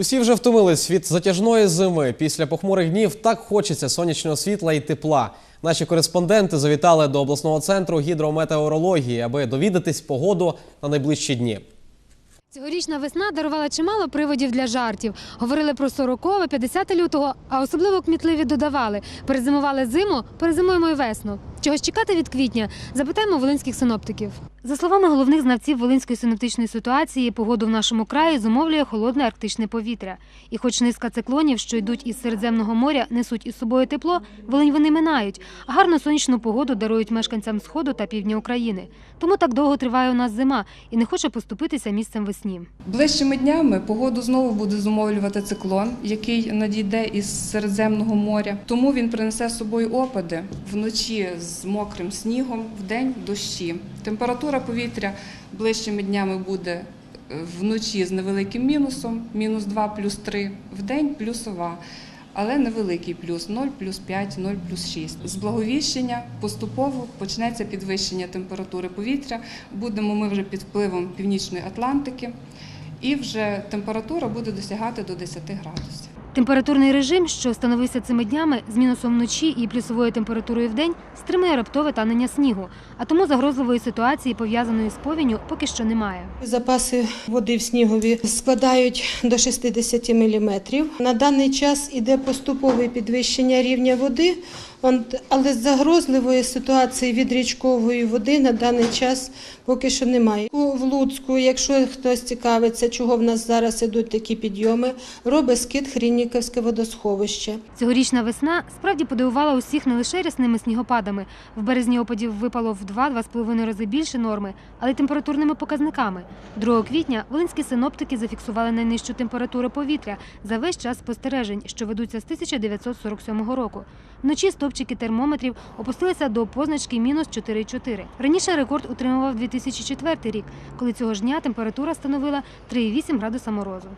Усі вже втомились від затяжної зими. Після похмурих днів так хочеться сонячного світла і тепла. Наші кореспонденти завітали до обласного центру гідрометеорології, аби довідатись погоду на найближчі дні. Цьогорічна весна дарувала чимало приводів для жартів. Говорили про 40 50 лютого, а особливо кмітливі додавали. Перезимували зиму, перезимуємо й весну. Чогось чекати від квітня? Запитаємо волинських синоптиків. За словами головних знавців волинської синоптичної ситуації, погоду в нашому краї зумовлює холодне арктичне повітря. І хоч низка циклонів, що йдуть із Середземного моря, несуть із собою тепло, волинь вони минають, а гарну сонячну погоду дарують мешканцям сходу та півдня України. Тому так довго триває у нас зима і не хоче поступитися місцем весні. Ближчими днями погоду знову буде зумовлювати циклон, який надійде із Середземного моря. Тому він принесе з собою опади вночі з мокрим снігом, вдень дощі. Температура повітря ближчими днями буде е, вночі з невеликим мінусом, мінус 2, плюс 3, вдень плюсова. Але невеликий плюс 0, плюс 5, 0, плюс 6. З благовіщення поступово почнеться підвищення температури повітря. Будемо ми вже під впливом північної Атлантики, і вже температура буде досягати до 10 градусів. Температурний режим, що становився цими днями з мінусом вночі і плюсовою температурою в день, стримує раптове танення снігу. А тому загрозливої ситуації, пов'язаної з повінню, поки що немає. Запаси води в снігові складають до 60 мм. На даний час іде поступове підвищення рівня води, але загрозливої ситуації від річкової води на даний час поки що немає. В Луцьку, якщо хтось цікавиться, чого в нас зараз ідуть такі підйоми, робить скид Хрінніковське водосховище. Цьогорічна весна справді подивувала усіх не лише рясними снігопадами. В березні опадів випало в 2-2,5 рази більше норми, але й температурними показниками. 2 квітня волинські синоптики зафіксували найнижчу температуру повітря за весь час спостережень, що ведуться з 1947 року. Вночі стопчики термометрів опустилися до позначки мінус 4,4. Раніше рекорд утримував 2004 рік, коли цього ж дня температура становила 3,8 градуса морозу.